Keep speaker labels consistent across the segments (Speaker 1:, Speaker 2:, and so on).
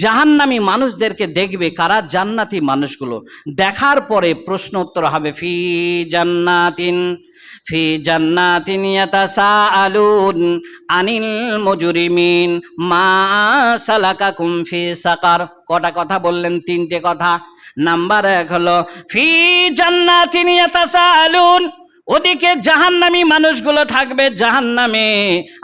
Speaker 1: জাহান্নামী মানুষদেরকে দেখবে কারা? জান্নাতি মানুষগুলো। দেখার পরে প্রশ্ন উত্তর হবে, ফি জান্নাতিন ফি জান্নাতিন ইয়াতাসাআলুন আনিল মুজরিমিন মা সালাকাকুম ফি সাকার। কটা কথা বললেন? তিনটে কথা। নাম্বার এক হলো, ফি জান্নাতিন ইয়াতাসাআলুন ওদিকে জাহান্নামী মানুষগুলো থাকবে জাহান্নামে,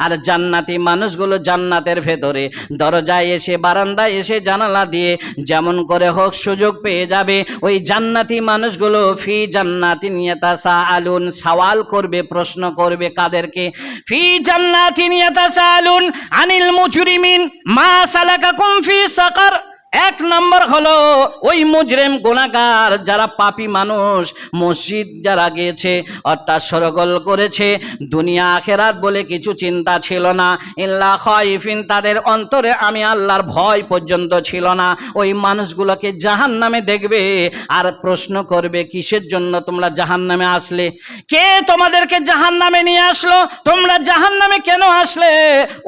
Speaker 1: আর জান্নাতি মানুষগুলো জান্নাতের ভেতরে। দরজায় এসে, বারান্দায় এসে জানালা দিয়ে যেমন করে হোক সুযোগ পেয়ে যাবে। ওই জান্নাতি মানুষগুলো ফি জান্নাতি নিয়তাসা আলুন সওয়াল করবে, প্রশ্ন করবে কাদেরকে। ফি জান্নাতি নিয়তাসা আলুন আনিল মুজরিমিন মা সালাকাকুম ফি সাকার। এক নম্বর হলো ওই মুজরেম গুণাগার যারা পাপী মানুষ, মসজিদ যারা গিয়েছে, অর্থাৎ সরগল করেছে, দুনিয়া আখেরাত বলে কিছু চিন্তা ছিল না। ইল্লা খয়ফিন তাদের অন্তরে আমি আল্লাহর ভয় পর্যন্ত ছিল না। ওই মানুষগুলোকে জাহান নামে দেখবে আর প্রশ্ন করবে, কিসের জন্য তোমরা জাহান নামে আসলে? কে তোমাদেরকে জাহান নামে নিয়ে আসলো? তোমরা জাহান নামে কেন আসলে?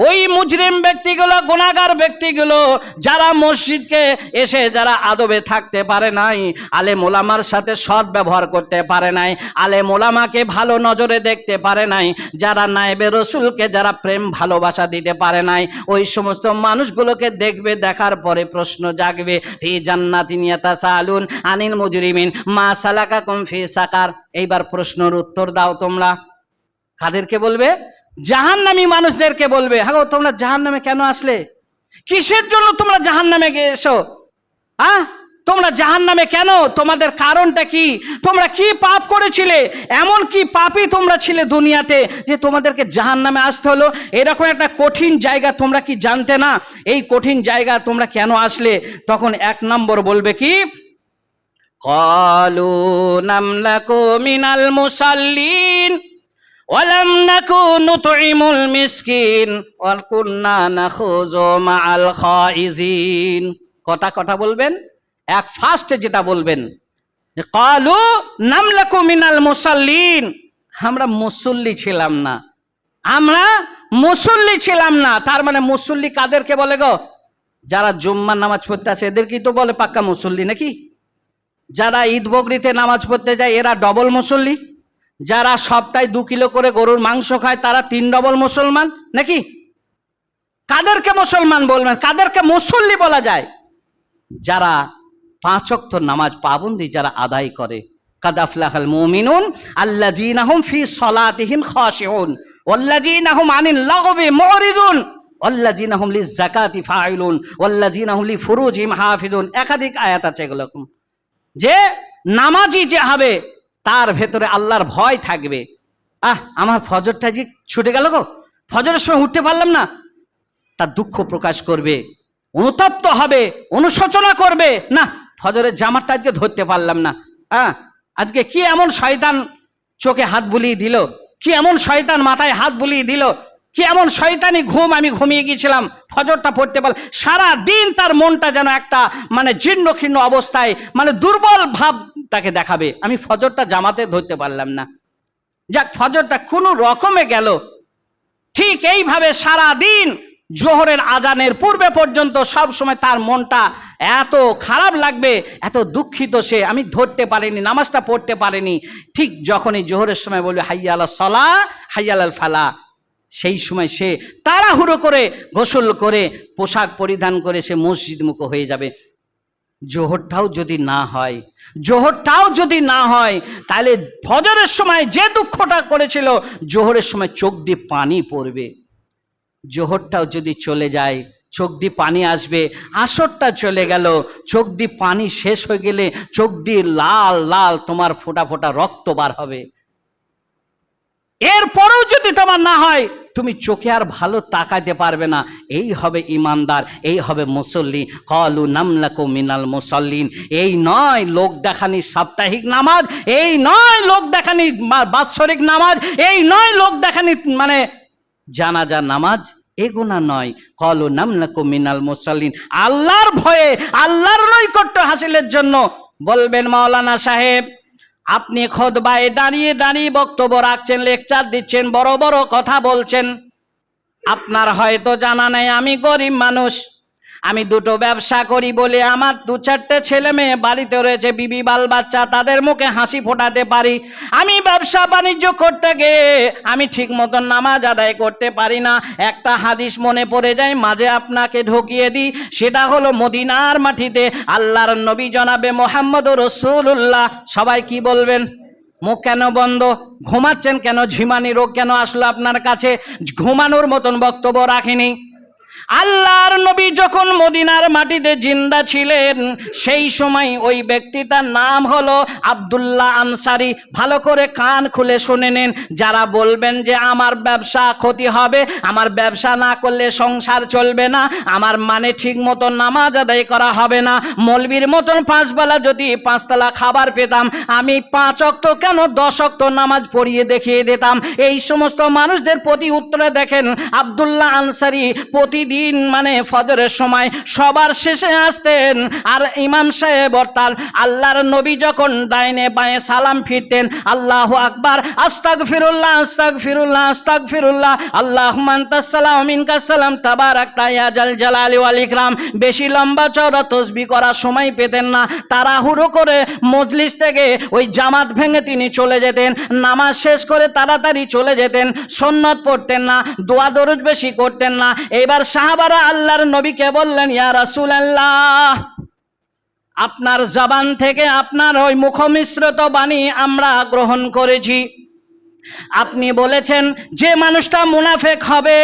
Speaker 1: ওই মুজরিম ব্যক্তিগুলো গুণাগার ব্যক্তিগুলো, যারা মসজিদকে এসে যারা আদবে থাকতে পারে নাই আলে মোলামার সাথে সৎ ব্যবহার করতে পারে নাই আলে মোলামাকে ভালো নজরে দেখতে পারে নাই, যারা নায়েবে রসুলকে যারা প্রেম ভালোবাসা দিতে পারে নাই, ওই সমস্ত মানুষগুলোকে দেখবে, দেখার পরে প্রশ্ন জাগবে, ফি জান্নাতি নিয়াতা সালুন আনিল মুজরিমিন, মা সালাকা কুম ফি সাকার? এইবার প্রশ্নের উত্তর দাও তোমরা। কাদেরকে বলবে? জাহান্নামী মানুষদেরকে বলবে। হ্যাঁ তোমরা জাহান্নামে কেন আসলে? কিসের জন্য তোমরা জাহান নামে এসো হ্যাঁ? তোমরা জাহান নামে কেন? তোমাদের কারণটা কি? তোমরা কি পাপ করেছিলে? এমন কি পাপই তোমরা ছিলে দুনিয়াতে যে তোমাদেরকে জাহান নামে আসতে হলো? এরকম একটা কঠিন জায়গা তোমরা কি জানতে না? এই কঠিন জায়গা তোমরা কেন আসলে? তখন এক নম্বর বলবে কি? কলু নামলাকু মিনাল মুসাল্লিন। ওয়ালাম নাকুনু তুইমুল মিসকিন, ওয়াল কুন্না নাখুযু মাআল খাইজিন। কথা কথা বলবেন? এক ফার্স্টে যেটা বলবেন, কালু নামলাকু মিনাল মুসাল্লিন। আমরা মুসল্লি ছিলাম না। আমরা মুসল্লি ছিলাম না। তার মানে মুসল্লি কাদেরকে বলে গো? যারা জুম্মার নামাজ পড়তে আছে এদেরকেই তো বলে পাক্কা মুসল্লি নাকি? যারা ঈদ বকরিতে নামাজ পড়তে যায়, এরা ডবল মুসল্লি। যারা সপ্তাহে দু কিলো করে গরুর মাংস খায়, তারা তিন ডবল মুসলমান? নাকি? কাদেরকে মুসলমান বলবেন? কাদেরকে মুসল্লি বলা যায়? যারা পাঁচ অক্ত নামাজ পাবন্দি, যারা আদায় করে। কাদাফলাহাল মুমিনুন আল্লাযীনাহুম ফি সলাতিহিম খাশিউন। ওয়াল্লাযীনাহুম আনিল লাগবি মুরিজুন। ওয়াল্লাযীনাহুম লিযাকাতি ফাইলুন ওয়াল্লাযীনাহুম লিফুরুজিহিম হাফিজুন একাধিক আয়াত আছে এগুলো যে নামাজি যে হবে তার ভেতরে আল্লাহর ভয় থাকবে। আহ, আমার ফজরটা যে ছুটে গেল গো। ফজরের সময় উঠতে পারলাম না। তার দুঃখ প্রকাশ করবে, অনুতপ্ত হবে, অনুশোচনা করবে। না, ফজরের জামারটা আজকে ধরতে পারলাম না। হ্যাঁ আজকে কি এমন শয়তান চোখে হাত বুলিয়ে দিল? কি এমন শয়তান মাথায় হাত বুলিয়ে দিল? কি এমন শয়তানি ঘুম আমি ঘুমিয়ে গিয়েছিলাম? ফজরটা পড়তে পারলাম। সারা দিন তার মনটা যেন একটা মানে জীর্ণ ক্ষীর্ণ অবস্থায় মানে দুর্বল ভাব তাকে দেখাবে। আমি ফজরটা জামাতে ধরতে পারলাম না। যাক, ফজরটা কোনো রকমে গেল। ঠিক এইভাবে সারা দিন জোহরের আজানের পূর্বে পর্যন্ত সব সময় তার মনটা এত খারাপ লাগবে, এত দুঃখিত সে। আমি ধরতে পারিনি, নামাজটা পড়তে পারিনি। ঠিক যখনই জোহরের সময় বলবে হাইয়া আল সলা হাইয়া আল ফালা। সেই সময় সে তাড়াহুড়ো করে, গোসল করে, পোশাক পরিধান করে সে মসজিদ মুখো হয়ে যাবে। জোহরটাও যদি না হয়, জোহরটাও যদি না হয়, তাহলে ফজরের সময় যে দুঃখটা করেছিল, জোহরের সময় চোখ দিয়ে পানি পড়বে। জোহরটাও যদি চলে যায়, চোখ দিয়ে পানি আসবে, আসরটা চলে গেল, চোখ দিয়ে পানি শেষ হয়ে গেলে, চোখ দিয়ে লাল লাল তোমার ফোঁটা ফোঁটা রক্ত বার হবে। এরপরেও যদি তোমার না হয় তুমি চোখে আর ভালো তাকাতে পারবে না। এই হবে ইমানদার, এই হবে মুসল্লি। কলু নামলাকু মিনাল মুসল্লিন। এই নয় লোক দেখানি সাপ্তাহিক নামাজ, এই নয় লোক দেখানি বাৎসরিক নামাজ, এই নয় লোক দেখানি মানে জানাজা নামাজ, এগুনা নয়। কলু নামলাকু মিনাল মুসল্লিন। আল্লাহর ভয়ে, আল্লাহর নৈকট্য হাসিলের জন্য বলবেন মাওলানা সাহেব আপনি খোদবায় দাঁড়িয়ে দাঁড়িয়ে বক্তব্য রাখছেন লেকচার দিচ্ছেন, বড় বড় কথা বলছেন। আপনার হয়তো জানা নেই, আমি গরিব মানুষ। আমি দুটো ব্যবসা করি বলে আমার দু চারটে ছেলে মেয়ে বাড়িতে রয়েছে, বিবি, বাল, বাচ্চা, তাদের মুখে হাসি ফোটাতে পারি। আমি ব্যবসা বাণিজ্য করতে গিয়ে আমি ঠিক মতন নামাজ আদায় করতে পারি না। একটা হাদিস মনে পড়ে যায়, মাঝে আপনাকে ঢুকিয়ে দিই, সেটা হলো মদিনার মাটিতে আল্লাহর নবী জনাবে মোহাম্মদ রসুল্লাহ সবাই কি বলবেন? মুখ কেন বন্ধ? ঘুমাচ্ছেন কেন? ঝিমানি রোগ কেন আসলো আপনার কাছে? ঘুমানোর মতন বক্তব্য রাখেনি। আল্লাহর নবী যখন মদিনার মাটিতে জিন্দা ছিলেন, সেই সময় ওই ব্যক্তিটার নাম হলো আব্দুল্লাহ আনসারি। ভালো করে কান খুলে শুনে নেন। যারা বলবেন যে আমার ব্যবসা ক্ষতি হবে, আমার ব্যবসা না করলে সংসার চলবে না, আমার মানে ঠিক মতো নামাজ আদায় করা হবে না। মলবির মতন পাঁচবেলা যদি পাঁচতলা খাবার পেতাম, আমি পাঁচ অক্ত কেন দশ অক্ত নামাজ পড়িয়ে দেখিয়ে দিতাম? এই সমস্ত মানুষদের প্রতি উত্তরে দেখেন, আব্দুল্লাহ আনসারি প্রতিদিন মানে ফজরের সময় সবার শেষে আসতেন। আর ইমাম সাহেব অর্থাৎ আল্লাহর নবী যখন ডাইনে বাঁয়ে সালাম ফিরতেন, আল্লাহ আকবার আস্তাক ফিরুল্লাহ আস্তাক ফিরুল্লাহ আস্তাক ফিরুল্লাহ আল্লাহ মান্তাসালাম তাবার একটা ইয়াজাল জালালি ওয়াল ইকরাম। বেশি লম্বা চওড়া তসবি করার সময় পেতেন না। তাড়াহুড়ো করে মজলিস থেকে ওই জামাত ভেঙে তিনি চলে যেতেন। নামাজ শেষ করে তাড়াতাড়ি চলে যেতেন। সন্নত পড়তেন না, দোয়া দরুদ বেশি করতেন না। এবার সাহাবারা আল্লাহর নবীকে বললেন, ইয়া রাসুল আল্লাহ আপনার জবান থেকে আপনার ওই মুখমিশ্রিত বাণী আমরা গ্রহণ করেছি। আপনি বলেছেন, যে মানুষটা মুনাফেক হবে,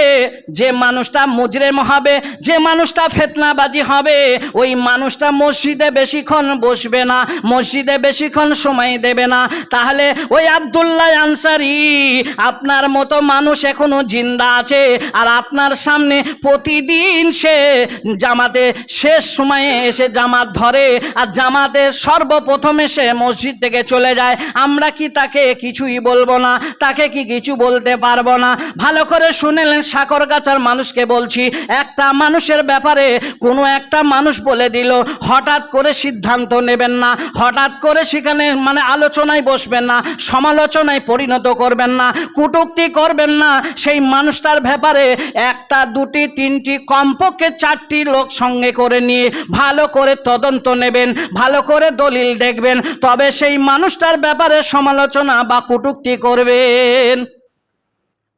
Speaker 1: যে মানুষটা মুজরেম হবে, যে মানুষটা ফেতনাবাজি হবে, ওই মানুষটা মসজিদে বেশিক্ষণ বসবে না, মসজিদে বেশিক্ষণ সময় দেবে না। তাহলে ওই আবদুল্লাহ আনসারি, আপনার মতো মানুষ এখনও জিন্দা আছে আর আপনার সামনে প্রতিদিন সে জামাতে শেষ সময়ে এসে জামাত ধরে আর জামাতে সর্বপ্রথম এসে মসজিদ থেকে চলে যায়। আমরা কি তাকে কিছুই বলব না। তাকে কি কিছু বলতে পারব না? ভালো করে শুনেলেন সাকরগাছার মানুষকে বলছি, একটা মানুষের ব্যাপারে কোনো একটা মানুষ বলে দিল, হঠাৎ করে সিদ্ধান্ত নেবেন না, হঠাৎ করে সেখানে মানে আলোচনায় বসবেন না, সমালোচনায় পরিণত করবেন না, কুটুক্তি করবেন না, সেই মানুষটার ব্যাপারে একটা, দুটি, তিনটি, কমপক্ষে চারটি লোক সঙ্গে করে নিয়ে ভালো করে তদন্ত নেবেন, ভালো করে দলিল দেখবেন, তবে সেই মানুষটার ব্যাপারে সমালোচনা বা কুটুক্তি করবেন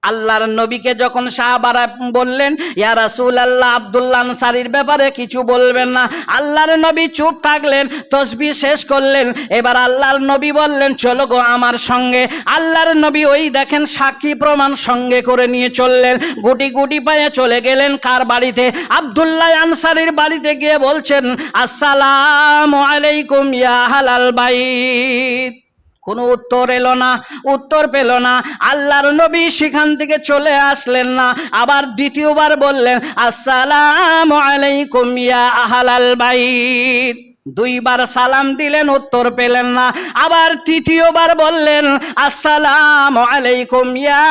Speaker 1: আল্লাহর নবীকে যখন সাহাবারা বললেন, ইয়া রাসূল আল্লাহ আব্দুল্লাহ আনসারির ব্যাপারে কিছু বলবেন না। আল্লাহর নবী চুপ থাকলেন, তসবি শেষ করলেন। এবার আল্লাহর নবী বললেন, চলো গো আমার সঙ্গে। আল্লাহর নবী ওই দেখেন সাক্ষী প্রমাণ সঙ্গে করে নিয়ে চললেন। গুটি গুটি পায়ে চলে গেলেন কার বাড়িতে? আব্দুল্লাহ আনসারির বাড়িতে গিয়ে বলছেন, আসসালাম আলাইকুম ইয়া হালাল বাইত। কোনো উত্তর এলো না, উত্তর পেল না। আল্লাহর নবী সেখান থেকে চলে আসলেন না। আবার দ্বিতীয়বার বললেন, আসসালাম আলাইকুম ইয়া আহালাল বাইত। দুইবার সালাম দিলেন, উত্তর পেলেন না। আবার তৃতীয়বার বললেন, আসসালাম আলাইকুম ইয়া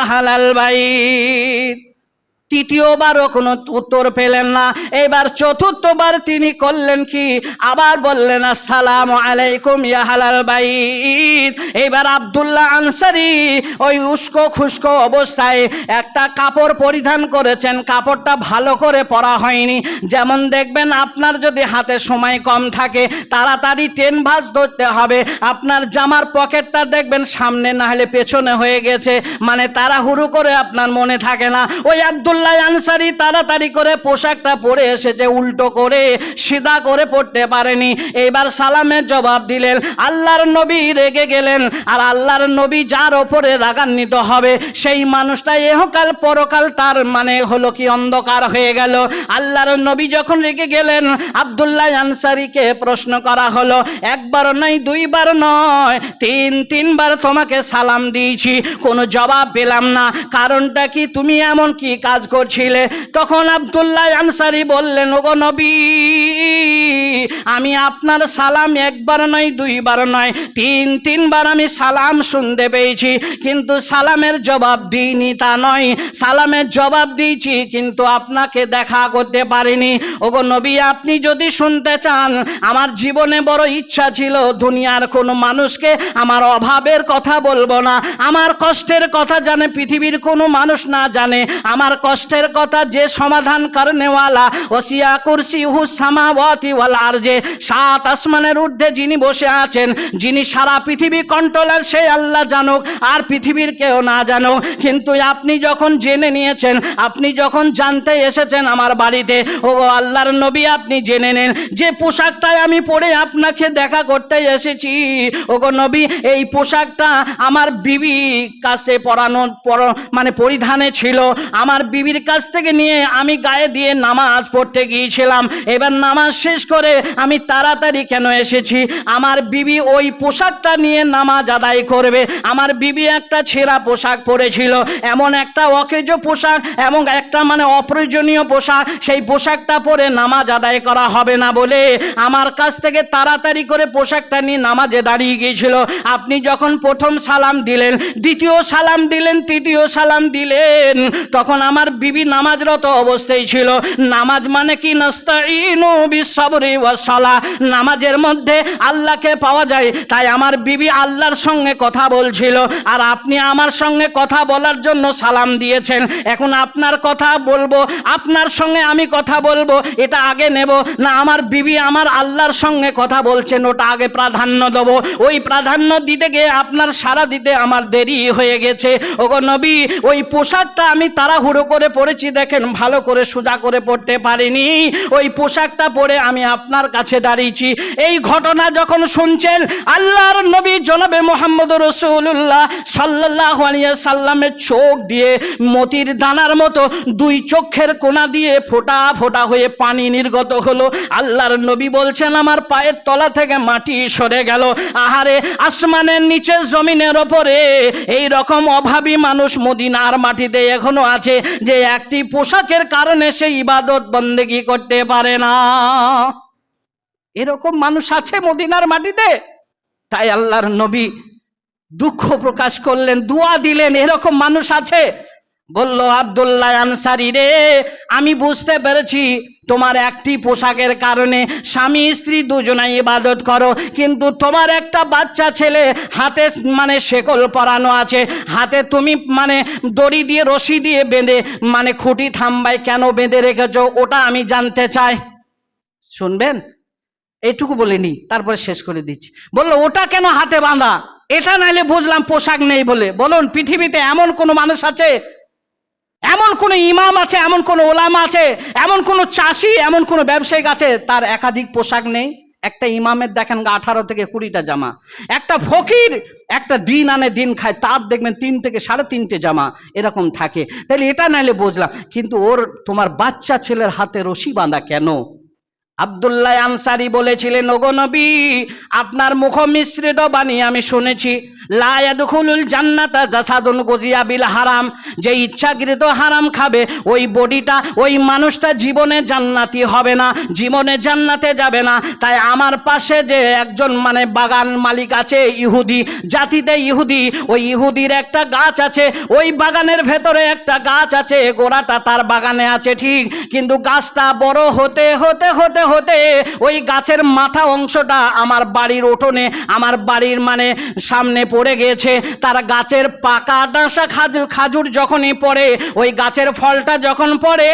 Speaker 1: আহালাল বাইত। তৃতীয়বারও কোনো উত্তর পেলেন না। এবার চতুর্থবার তিনি করলেন কি? আবার বললেন, আসসালাম আলাইকুম ইয়া হালাল বাইত। এবার আব্দুল্লাহ আনসারি ওই উস্কো খুস্কো অবস্থায় একটা কাপড় পরিধান করেছেন। কাপড়টা ভালো করে পরা হয়নি। যেমন দেখবেন, আপনার যদি হাতে সময় কম থাকে, তাড়াতাড়ি টেন ভাঁজ ধরতে হবে। আপনার জামার পকেটটা দেখবেন, সামনে না হলে পেছনে হয়ে গেছে। মানে তাড়াহুড়ো করে আপনার মনে থাকে না। ওই আনসারি তাড়াতাড়ি করে পোশাকটা পরে এসেছে, উল্টো করে, সিধা করে পড়তে পারেনি। এবার সালামের জবাব দিলেন, আল্লাহর নবী রেগে গেলেন, আর আল্লাহর নবী যার ওপরে রাগান্বিত হবে, সেই মানুষটা এহকাল পরকাল তার মানে হলো কি অন্ধকার হয়ে গেল। আল্লাহর নবী যখন রেগে গেলেন, আব্দুল্লাহ আনসারিকে প্রশ্ন করা হলো, একবার নয়, দুইবার নয়, তিন, তিনবার তোমাকে সালাম দিয়েছি, কোনো জবাব পেলাম না। কারণটা কি? তুমি এমন কি কাজ করছিলে। তখন আব্দুল্লাহ আনসারি বললেন, ওগো নবী, আমি আপনার সালাম একবার নয়, দুইবার নয়, তিন, তিনবার আমি সালাম শুনতে পেয়েছি। কিন্তু সালামের জবাব দিইনি তা নয়। সালামের জবাব দিয়েছি, কিন্তু আপনাকে দেখা করতে পারিনি। ওগো নবী, আপনি যদি শুনতে চান, আমার জীবনে বড় ইচ্ছা ছিল দুনিয়ার কোনো মানুষকে আমার অভাবের কথা বলব না। আমার কষ্টের কথা জানে, পৃথিবীর কোনো মানুষ না জানে। আমার কষ্টের কথা, যে সমাধান করনেওয়ালা ওসিয়া কুরসি হু সামাওয়াতি ওয়াল আরজে। সাত আসমানের ঊর্ধ্বে যিনি বসে আছেন, যিনি সারা পৃথিবী কন্ট্রোলার সেই আল্লাহ জানুক, আর পৃথিবীর কেউ না জানুক। কিন্তু আপনি যখন জেনে নিয়েছেন, আপনি যখন জানতে এসেছেন আমার বাড়িতে ও আল্লাহর নবী আপনি জেনে নেন। যে পোশাকটায় আমি পরে আপনাকে দেখা করতে এসেছি, ওগো নবী, এই পোশাকটা আমার বিবি কাছে পরানো, পর মানে পরিধানে ছিল। আমার বিবির কাছ থেকে নিয়ে আমি গায়ে দিয়ে নামাজ পড়তে গিয়েছিলাম। এবার নামাজ শেষ করে আমি তাড়াতাড়ি কেন এসেছি? আমার বিবি ওই পোশাকটা নিয়ে নামাজ আদায় করবে। আমার বিবি একটা ছেঁড়া পোশাক পরেছিল। এমন একটা অকেজ পোশাক এবং একটা মানে অপ্রয়োজনীয় পোশাক, সেই পোশাকটা পরে নামাজ আদায় করা হবে না বলে আমার কাছ থেকে তাড়াতাড়ি করে পোশাকটা নিয়ে নামাজে দাঁড়িয়ে গিয়েছিল। আপনি যখন প্রথম সালাম দিলেন, দ্বিতীয় সালাম দিলেন, তৃতীয় সালাম দিলেন, তখন আমার বিবি নামাজরত অবস্থায় ছিল। নামাজ মানে কি? নাস্তাইনু বিসবরি ওয়াসালা নামাজের মধ্যে আল্লাহকে পাওয়া যায়। তাই আমার বিবি আল্লাহর সঙ্গে কথা বলছিল। আর আপনি আমার সঙ্গে কথা বলার জন্য সালাম দিয়েছেন। এখন আপনার কথা বলব, আপনার সঙ্গে আমি কথা বলব, এটা আগে নেব। না, আমার বিবি আমার আল্লাহর সঙ্গে কথা বলছেন, ওটা আগে প্রাধান্য দেবো। ওই প্রাধান্য দিতে গিয়ে আপনার সারা দিতে আমার দেরি হয়ে গেছে। ওগো নবী, ওই পোশাকটা আমি তাড়াহুড়ো করে পড়েছি, দেখেন ভালো করে সোজা করে পড়তে পারিনি। ওই পোশাকটা পরে আমি আপনার কাছে দাঁড়িয়েছি। এই ঘটনা যখন শুনছেন, আল্লাহর নবী জনাবে মোহাম্মদ রসুল্লাহ সাল্লাহ সাল্লামের চোখ দিয়ে মতির দানার মতো দুই চোখের কোনা দিয়ে ফোটা ফোটা হয়ে পানি নির্গত হলো। আল্লাহর নবী বলছেন, আমার পায়ের তলা থেকে মাটি সরে গেল। আহারে, আসমানের নিচে জমিনের ওপরে এই রকম অভাবী মানুষ মদিনার মাটিতে এখনও আছে। যে একটি পোশাকের কারণে সে ইবাদত বন্দেগি করতে পারে না। এরকম মানুষ আছে মদিনার মাটিতে। তাই আল্লাহর নবী দুঃখ প্রকাশ করলেন, দোয়া দিলেন, এরকম মানুষ আছে। বলল, আবদুল্লাহ আনসারি রে, আমি বুঝতে পেরেছি তোমার একটি পোশাকের কারণে স্বামী স্ত্রী দুজনাই ইবাদত করো, কিন্তু তোমার একটা বাচ্চা ছেলে হাতে মানে শেকল পরানো আছে, হাতে তুমি মানে দড়ি দিয়ে রশি দিয়ে বেঁধে মানে খুঁটি থাম্বায় কেন বেঁধে রেখেছো, ওটা আমি জানতে চাই। শুনবেন? এইটুকু বলিনি তারপরে শেষ করে দিচ্ছি। বলল, ওটা কেন হাতে বাঁধা? এটা নাইলে বুঝলাম পোশাক নেই বলে। বলুন, পৃথিবীতে এমন কোনো মানুষ আছে এমন কোনো ইমাম আছে, এমন কোনো ওলামা আছে, এমন কোনো চাষি, এমন কোনো ব্যবসায়িক আছে, তার একাধিক পোশাক নেই। একটা ইমামের দেখেন আঠারো থেকে কুড়িটা জামা। একটা ফকির একটা দিন আনে, দিন খায়, তার দেখবেন তিন থেকে সাড়ে তিনটে জামা এরকম থাকে। তাহলে এটা নাইলে বুঝলাম, কিন্তু ওর তোমার বাচ্চা ছেলের হাতে রশি বাঁধা কেন? আবদুল্লাহ আনসারি বলেছিলেন নবী, আপনার মুখ মিশ্রিত বাণী আমি শুনেছি। লায়াদুল জান্নাতা জাসাদুন গজিয়া বিল হারাম। যে ইচ্ছাকৃত হারাম খাবে, ওই বডিটা, ওই মানুষটা জীবনে জান্নাতি হবে না, জীবনে জান্নাতে যাবে না। তাই আমার পাশে যে একজন মানে বাগান মালিক আছে, ইহুদি, জাতিতে ইহুদি, ওই ইহুদির একটা গাছ আছে, ওই বাগানের ভেতরে একটা গাছ আছে, গোড়াটা তার বাগানে আছে, ঠিক। কিন্তু গাছটা বড় হতে হতে হতে হতে ওই গাছের মাথা অংশটা আমার বাড়ির উঠোনে, আমার বাড়ির মানে সামনে পড়ে গিয়েছে। তার গাছের পাকা ডাঁসা খাজুর খাজুর যখনই পড়ে, ওই গাছের ফলটা যখন পড়ে,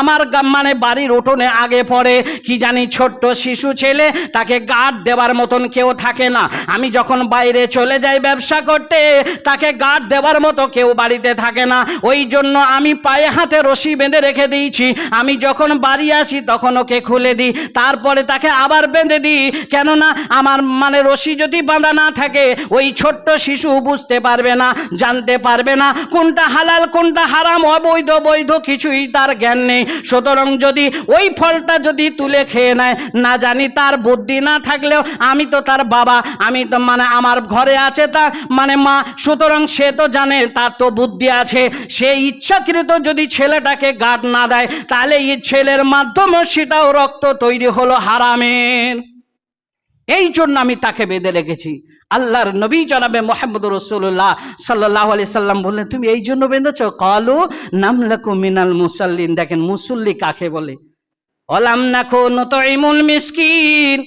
Speaker 1: আমার মানে বাড়ির উঠোনে আগে পড়ে। কি জানি ছোট্ট শিশু ছেলে, তাকে গার্ড দেওয়ার মতন কেউ থাকে না। আমি যখন বাইরে চলে যাই ব্যবসা করতে, তাকে গার্ড দেওয়ার মতো কেউ বাড়িতে থাকে না। ওই জন্য আমি পায়ে হাতে রশি বেঁধে রেখে দিয়েছি। আমি যখন বাড়ি আসি, তখন ওকে খুলে দিই তারপরে তাকে আবার বেঁধে দিই কেননা আমার মানে রশি যদি বাঁধা না থাকে, ওই ছোট্ট শিশু বুঝতে পারবে না, জানতে পারবে না কোনটা হালাল, কোনটা হারাম, অবৈধ, বৈধ কিছুই তার জ্ঞান নেই। সুতরাং যদি ওই ফলটা যদি তুলে খেয়ে নেয়, না জানি তার বুদ্ধি না থাকলেও আমি তো তার বাবা, আমি তো মানে আমার ঘরে আছে তার মানে মা, সুতরাং সে তো জানে, তার তো বুদ্ধি আছে। সে ইচ্ছাকৃত যদি ছেলেটাকে গার্ড না দেয়, তাহলে এই ছেলের মাধ্যমে সেটাও রক্ত তৈরি হলো হারামের। এই জন্য আমি তাকে বেঁধে রেখেছি। আল্লাহর নবী জনাবে মোহাম্মদ রসুল্লাহ সাল্লাহ আলি সাল্লাম বললেন, তুমি এই জন্য বেঁধেছ? কালু নামলাকু মিনাল মুসাল্লিন। দেখেন মুসল্লি কাকে বলে? অলাম নাকো নতইমুল মিসকিন।